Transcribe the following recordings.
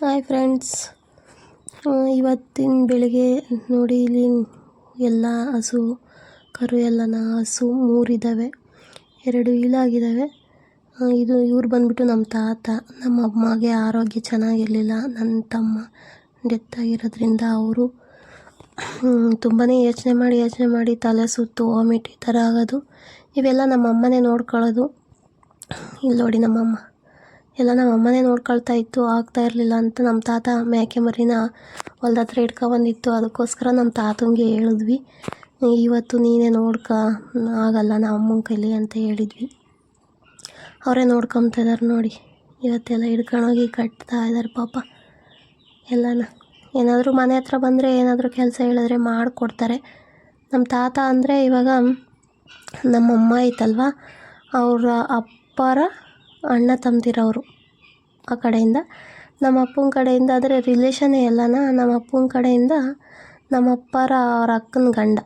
Hi friends ಇವತ್ತಿನ ಬೆಳಿಗ್ಗೆ ನೋಡಿ, ಇಲ್ಲಿ ಎಲ್ಲ ಹಸು, ಕರು ಎಲ್ಲನ ಹಸು ಮೂರಿದ್ದಾವೆ ಎರಡು ಇಲಾಗಿದ್ದಾವೆ ಇದು ಇವ್ರು ಬಂದ್ಬಿಟ್ಟು ನಮ್ಮ ತಾತ. ನಮ್ಮ ಅಮ್ಮಗೆ ಆರೋಗ್ಯ ಚೆನ್ನಾಗಿರಲಿಲ್ಲ. ನನ್ನ ತಮ್ಮ ಡೆತ್ ಆಗಿರೋದ್ರಿಂದ ಅವರು ತುಂಬಾ ಯೋಚನೆ ಮಾಡಿ ಯೋಚನೆ ಮಾಡಿ ತಲೆ ಸುತ್ತು, ವಾಮಿಟ್ ಈ ಥರ ಆಗೋದು. ಇವೆಲ್ಲ ನಮ್ಮ ಅಮ್ಮನೇ ನೋಡ್ಕೊಳ್ಳೋದು. ಇಲ್ಲಿ ನೋಡಿ ನಮ್ಮಮ್ಮ. ಎಲ್ಲ ನಮ್ಮ ಅಮ್ಮನೇ ನೋಡ್ಕೊಳ್ತಾ ಇತ್ತು, ಆಗ್ತಾ ಇರಲಿಲ್ಲ ಅಂತ ನಮ್ಮ ತಾತ ಮೇಕೆ ಮರಿನ ಹೊಲ್ದ ಹತ್ರ ಇಟ್ಕೊಬಂದಿತ್ತು ಅದಕ್ಕೋಸ್ಕರ ನಮ್ಮ ತಾತಂಗೆ ಹೇಳಿದ್ವಿ ಇವತ್ತು ನೀನೇ ನೋಡ್ಕ, ಆಗಲ್ಲ ನಮ್ಮ ಅಮ್ಮನ ಕೈಲಿ ಅಂತ ಹೇಳಿದ್ವಿ. ಅವರೇ ನೋಡ್ಕೊತಾ ಇದ್ದಾರೆ ನೋಡಿ, ಇವತ್ತೆಲ್ಲ ಹಿಡ್ಕೊಂಡೋಗಿ ಕಟ್ತಾ ಇದ್ದಾರೆ ಪಾಪ. ಎಲ್ಲನ, ಏನಾದರೂ ಮನೆ ಹತ್ರ ಬಂದರೆ ಏನಾದರೂ ಕೆಲಸ ಹೇಳಿದ್ರೆ ಮಾಡಿಕೊಡ್ತಾರೆ. ನಮ್ಮ ತಾತ ಅಂದರೆ ಇವಾಗ ನಮ್ಮಮ್ಮ ಐತಲ್ವ? ಅವರ ಅಪ್ಪರ ಅಣ್ಣ ತಮ್ಮದಿರವರು ಆ ಕಡೆಯಿಂದ, ನಮ್ಮ ಅಪ್ಪನ ಕಡೆಯಿಂದ, ಆದರೆ ರಿಲೇಷನ್ನೇ ಎಲ್ಲನ ನಮ್ಮ ಅಪ್ಪನ ಕಡೆಯಿಂದ ನಮ್ಮ ಅಪ್ಪರ ಅವ್ರ ಅಕ್ಕನ ಗಂಡ.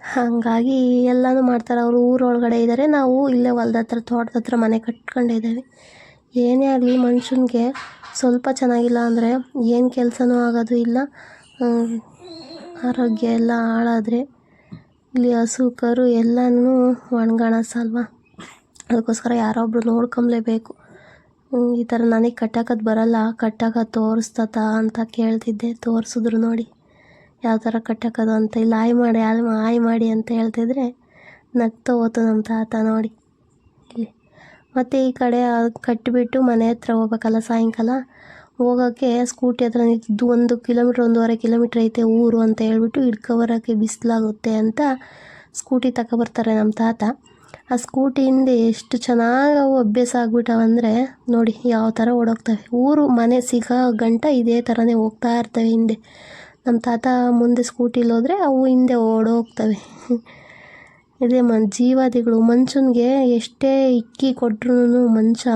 ಹಾಗಾಗಿ ಎಲ್ಲನೂ ಮಾಡ್ತಾರೆ. ಅವರು ಊರೊಳಗಡೆ ಇದ್ದಾರೆ. ನಾವು ಇಲ್ಲೇ ಹೊಲ್ದ ಹತ್ರ, ತೋಟದ ಹತ್ರ ಮನೆ ಕಟ್ಕೊಂಡಿದ್ದೇವೆ ಏನೇ ಆಗಲಿ, ಮನುಷ್ಯನಿಗೆ ಸ್ವಲ್ಪ ಚೆನ್ನಾಗಿಲ್ಲ ಅಂದರೆ ಏನು ಕೆಲಸನೂ ಆಗೋದು ಇಲ್ಲ. ಆರೋಗ್ಯ ಎಲ್ಲ ಹಾಳಾದರೆ ಇಲ್ಲಿ ಹಸು ಕರು ಎಲ್ಲನೂ ಒಣಗಾಣಿಸಲ್ವ? ಅದಕ್ಕೋಸ್ಕರ ಯಾರೊಬ್ಬರು ನೋಡ್ಕೊಂಬಲೇಬೇಕು ಈ ಥರ ನನಗೆ ಕಟ್ಟೋಕದು ಬರಲ್ಲ. ಕಟ್ಟಾಕ ತೋರಿಸ್ತತ ಅಂತ ಕೇಳ್ತಿದ್ದೆ. ತೋರಿಸಿದ್ರು ನೋಡಿ. ಯಾವ ಥರ ಕಟ್ಟೋಕದು ಅಂತ. ಇಲ್ಲಿ, ಆಯ್ ಮಾಡಿ ಆಯ್ ಮಾಡಿ ಅಂತ ಹೇಳ್ತಿದ್ರೆ ನಗ್ತಾ ಹೋತು ನಮ್ಮ ತಾತ ನೋಡಿ. ಇಲ್ಲಿ. ಮತ್ತು ಈ ಕಡೆ ಕಟ್ಟಿಬಿಟ್ಟು ಮನೆ ಹತ್ರ ಹೋಗ್ಬೇಕಲ್ಲ ಸಾಯಂಕಾಲ. ಹೋಗೋಕ್ಕೆ ಸ್ಕೂಟಿ ಹತ್ರ ನಿಂತಿದ್ದು ಒಂದು ಕಿಲೋಮೀಟ್ರ್, ಒಂದೂವರೆ ಕಿಲೋಮೀಟ್ರ್ ಐತೆ ಊರು ಅಂತ ಹೇಳ್ಬಿಟ್ಟು ಹಿಡ್ಕೊಬರೋಕ್ಕೆ ಬಿಸಿಲಾಗುತ್ತೆ ಅಂತ ಸ್ಕೂಟಿ ತಗೊಬರ್ತಾರೆ ನಮ್ಮ ತಾತ. ಆ ಸ್ಕೂಟಿಯಿಂದ ಎಷ್ಟು ಚೆನ್ನಾಗಿ ಅವು ಅಭ್ಯಾಸ ಆಗ್ಬಿಟ್ಟವಂದರೆ ನೋಡಿ ಯಾವ ಥರ ಓಡೋಗ್ತವೆ. ಊರು, ಮನೆ ಸಿಗೋ ಗಂಟ ಇದೇ ಥರನೇ ಹೋಗ್ತಾ ಇರ್ತವೆ ಹಿಂದೆ. ನಮ್ಮ ತಾತ ಮುಂದೆ ಸ್ಕೂಟಿಲಿ ಹೋದರೆ ಅವು ಹಿಂದೆ ಓಡೋಗ್ತವೆ. ಇದೇ ಮ, ಜೀವಾದಿಗಳು ಮನುಷ್ಯನಿಗೆ ಎಷ್ಟೇ ಇಕ್ಕಿ ಕೊಟ್ರೂ ಮನುಷ್ಯ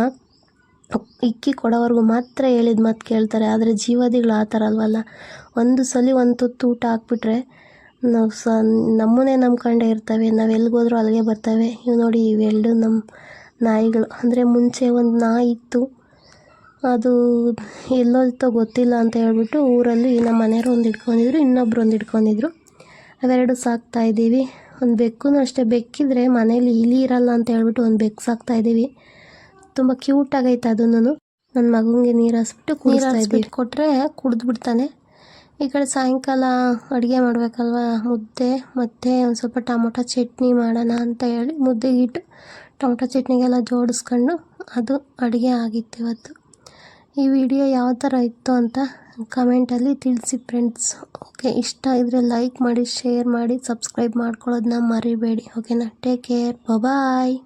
ಇಕ್ಕಿ ಕೊಡೋವರೆಗೂ ಮಾತ್ರ ಹೇಳಿದ ಮಾತು ಕೇಳ್ತಾರೆ. ಆದರೆ ಜೀವಾದಿಗಳು ಆ ಥರ ಅಲ್ವಲ್ಲ. ಒಂದು ಸಲ ಒಂದು ತುತ್ತು ಊಟ ಹಾಕ್ಬಿಟ್ರೆ ನಾವು ಸ ನಮ್ಮನ್ನೇ ನಂಬ್ಕೊಂಡೇ ಇರ್ತವೆ ನಾವು ಎಲ್ಲಿಗೋದ್ರೂ ಅಲ್ಲಿಗೆ ಬರ್ತವೆ. ಇವು ನೋಡಿ ಇವೆರಡು ನಮ್ಮ ನಾಯಿಗಳು. ಅಂದರೆ ಮುಂಚೆ ಒಂದು ನಾಯಿ ಇತ್ತು. ಅದು ಎಲ್ಲೋಯ್ತೋ ಗೊತ್ತಿಲ್ಲ ಅಂತ ಹೇಳ್ಬಿಟ್ಟು ಊರಲ್ಲಿ ನಮ್ಮ ಮನೆಯವ್ರು ಒಂದು ಇಟ್ಕೊಂಡಿದ್ರು ಇನ್ನೊಬ್ರು ಒಂದು ಇಟ್ಕೊಂಡಿದ್ರು. ಅವೆರಡು ಸಾಕ್ತಾ ಇದ್ದೀವಿ. ಒಂದು ಬೆಕ್ಕು ಅಷ್ಟೇ ಬೆಕ್ಕಿದ್ರೆ ಮನೇಲಿ ಇಲಿ ಇರಲ್ಲ ಅಂತ ಹೇಳ್ಬಿಟ್ಟು ಒಂದು ಬೆಕ್ಕು ಸಾಕ್ತಾ ಇದ್ದೀವಿ. ತುಂಬ ಕ್ಯೂಟಾಗೈತೆ ಅದನ್ನು. ನನ್ನ ಮಗನಿಗೆ ನೀರು ಹಾಸ್ಬಿಟ್ಟು ನೀರು ಇದ್ದೀವಿ. ಕೊಟ್ಟರೆ ಕುಡಿದ್ಬಿಡ್ತಾನೆ ಈ ಕಡೆ ಸಾಯಂಕಾಲ ಅಡುಗೆ ಮಾಡಬೇಕಲ್ವ? ಮುದ್ದೆ, ಮತ್ತು ಒಂದು ಸ್ವಲ್ಪ ಟೊಮೊಟೊ ಚಟ್ನಿ ಮಾಡೋಣ ಅಂತ ಹೇಳಿ ಮುದ್ದೆ ಇಟ್ಟು ಟೊಮೊಟೊ ಚಟ್ನಿಗೆಲ್ಲ ಜೋಡಿಸ್ಕೊಂಡು ಅದು ಅಡುಗೆ ಆಗಿತ್ತು ಇವತ್ತು. ಈ ವಿಡಿಯೋ ಯಾವ ಥರ ಇತ್ತು ಅಂತ ಕಮೆಂಟಲ್ಲಿ ತಿಳಿಸಿ ಫ್ರೆಂಡ್ಸ್ ಓಕೆ ಇಷ್ಟ ಇದ್ದರೆ ಲೈಕ್ ಮಾಡಿ ಶೇರ್ ಮಾಡಿ ಸಬ್ಸ್ಕ್ರೈಬ್ ಮಾಡ್ಕೊಳ್ಳೋದನ್ನ ಮರಿಬೇಡಿ. ಓಕೆನಾ ಟೇಕ್ ಕೇರ್ ಬಾಯ್